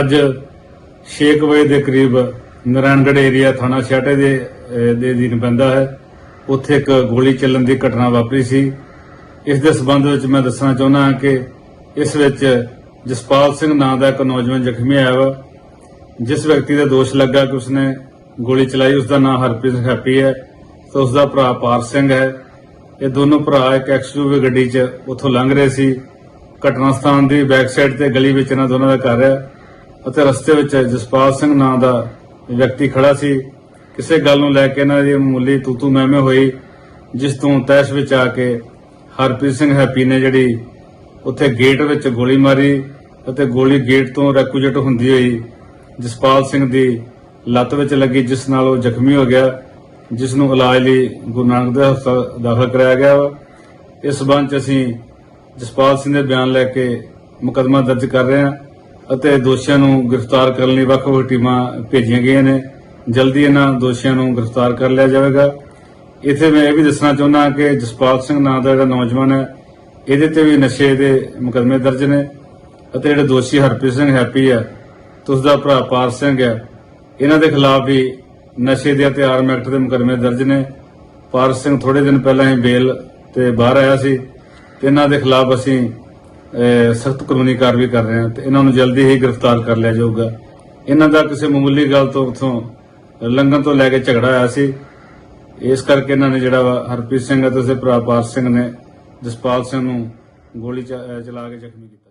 ਅੱਜ 6 ਵਜੇ ਦੇ ਕਰੀਬ ਨਾਰਾਇਣਗੜ੍ਹ ਏਰੀਆ ਥਾਣਾ ਛਾਟੇ ਦੇ ਅਹ, ਦੇ ਅਧੀਨ ਪੈਂਦਾ ਹੈ। ਉੱਥੇ ਇੱਕ ਗੋਲੀ ਚੱਲਣ ਦੀ ਘਟਨਾ ਵਾਪਰੀ ਸੀ। ਇਸ ਦੇ ਸਬੰਧ ਵਿੱਚ ਮੈਂ ਦੱਸਣਾ ਚਾਹੁੰਦਾ ਹਾਂ ਕਿ ਇਸ ਵਿੱਚ ਜਸਪਾਲ ਸਿੰਘ ਨਾਂ ਦਾ ਇੱਕ ਨੌਜਵਾਨ ਜ਼ਖਮੀ ਆਇਆ ਵਾ ਜਿਸ ਵਿਅਕਤੀ ਦਾ ਦੋਸ਼ ਲੱਗਾ ਕਿ ਉਸਨੇ ਗੋਲੀ ਚਲਾਈ। ਉਸ ਦਾ ਨਾਮ ਹਰਪ੍ਰੀਤ ਸਿੰਘ ਹੈਪੀ ਹੈ ਤੇ ਉਸ ਦਾ ਭਰਾ ਪਾਰ ਸਿੰਘ ਹੈ। ਇਹ ਦੋਨੋਂ ਭਰਾ ਇੱਕ ਐਕਸਯੂਵੀ ਗੱਡੀ 'ਚ ਉੱਥੋਂ ਲੰਘ ਰਹੇ ਸੀ। ਘਟਨਾ ਸਥਾਨ ਦੀ ਬੈਕ ਸਾਈਡ ਤੇ ਗਲੀ ਵਿੱਚ ਇਹਨਾਂ ਦੋਨਾਂ ਦਾ ਘਰ ਹੈ। ਅਤੇ ਰਸਤੇ ਵਿੱਚ ਜਸਪਾਲ ਸਿੰਘ ਨਾਂ ਦਾ ਵਿਅਕਤੀ ਖੜਾ ਸੀ। ਕਿਸੇ ਗੱਲ ਨੂੰ ਲੈ ਕੇ ਇਹਨਾਂ ਦੀ ਮਾਮੂਲੀ ਤੂਤੂ ਮਹਿਮੇ ਹੋਈ, ਜਿਸ ਤੋਂ ਤੈਸ਼ ਵਿੱਚ ਆ ਕੇ ਹਰਪ੍ਰੀਤ ਸਿੰਘ ਹੈਪੀ ਨੇ ਜਿਹੜੀ ਉੱਥੇ ਗੇਟ ਵਿੱਚ ਗੋਲੀ ਮਾਰੀ ਅਤੇ ਗੋਲੀ ਗੇਟ ਤੋਂ ਰੈਕੂਜੇਟ ਹੁੰਦੀ ਹੋਈ ਜਸਪਾਲ ਸਿੰਘ ਦੀ ਲੱਤ ਵਿੱਚ ਲੱਗੀ, ਜਿਸ ਨਾਲ ਉਹ ਜ਼ਖਮੀ ਹੋ ਗਿਆ, ਜਿਸ ਨੂੰ ਇਲਾਜ ਲਈ ਗੁਰੂ ਨਾਨਕ ਦੇਵ ਹਸਪਤਾਲ ਦਾਖਲ ਕਰਾਇਆ ਗਿਆ ਵਾ। ਇਸ ਸਬੰਧ ਚ ਅਸੀਂ ਜਸਪਾਲ ਸਿੰਘ ਦੇ ਬਿਆਨ ਲੈ ਕੇ ਮੁਕੱਦਮਾ ਦਰਜ ਕਰ ਰਹੇ ਹਾਂ। ਅਤੇ ਦੋਸ਼ੀਆਂ ਨੂੰ ਗ੍ਰਿਫਤਾਰ ਕਰਨ ਲਈ ਵੱਖ-ਵੱਖ ਟੀਮਾਂ ਭੇਜੀਆਂ ਗਈਆਂ ਨੇ। ਜਲਦੀ ਇਹਨਾਂ ਦੋਸ਼ੀਆਂ ਨੂੰ ਗ੍ਰਿਫਤਾਰ ਕਰ ਲਿਆ ਜਾਵੇਗਾ। ਇੱਥੇ ਮੈਂ ਇਹ ਵੀ ਦੱਸਣਾ ਚਾਹੁੰਦਾ ਕਿ ਜਸਪਾਲ ਸਿੰਘ ਨਾਂ ਦਾ ਜਿਹੜਾ ਨੌਜਵਾਨ ਹੈ, ਇਹਦੇ ਤੇ ਵੀ ਨਸ਼ੇ ਦੇ ਮੁਕੱਦਮੇ ਦਰਜ ਨੇ ਅਤੇ ਜਿਹੜੇ ਦੋਸ਼ੀ ਹਰਪ੍ਰੀਤ ਸਿੰਘ ਹੈਪੀ ਹੈ ਤੇ ਉਸ ਦਾ ਭਰਾ ਪਾਰ ਸਿੰਘ ਹੈ, ਇਹਨਾਂ ਦੇ ਖਿਲਾਫ ਵੀ ਨਸ਼ੇ ਦੇ ਅਤੇ ਆਰਮ ਐਕਟ ਦੇ ਮੁਕੱਦਮੇ ਦਰਜ ਨੇ। ਪਾਰ ਸਿੰਘ ਥੋੜੇ ਦਿਨ ਪਹਿਲਾਂ ਹੀ ਬੇਲ ਤੇ ਬਾਹਰ ਆਇਆ ਸੀ। ਤੇ ਇਹਨਾਂ ਦੇ ਖਿਲਾਫ ਅਸੀਂ ਸਖਤ ਕਾਨੂੰਨੀ ਕਾਰਵਾਈ ਕਰ ਰਹੇ ਹਾਂ ਤੇ ਇਹਨਾਂ ਨੂੰ ਜਲਦੀ ਹੀ ਗ੍ਰਿਫਤਾਰ ਕਰ ਲਿਆ ਜਾਊਗਾ। ਇਹਨਾਂ ਦਾ ਕਿਸੇ ਮਾਮੂਲੀ ਗੱਲ ਤੋਂ ਉਥੋਂ ਲੰਘਣ ਤੋਂ ਲੈ ਕੇ ਝਗੜਾ ਆਇਆ ਸੀ। ਇਸ ਕਰਕੇ ਇਹਨਾਂ ਨੇ ਜਿਹੜਾ ਵਾ ਹਰਪ੍ਰੀਤ ਸਿੰਘ ਅਤੇ ਉਸਦੇ ਭਰਾ ਪਾਰ ਸਿੰਘ ਨੇ ਜਸਪਾਲ ਸਿੰਘ ਨੂੰ ਗੋਲੀ ਚਲਾ ਕੇ ਜ਼ਖਮੀ ਕੀਤਾ।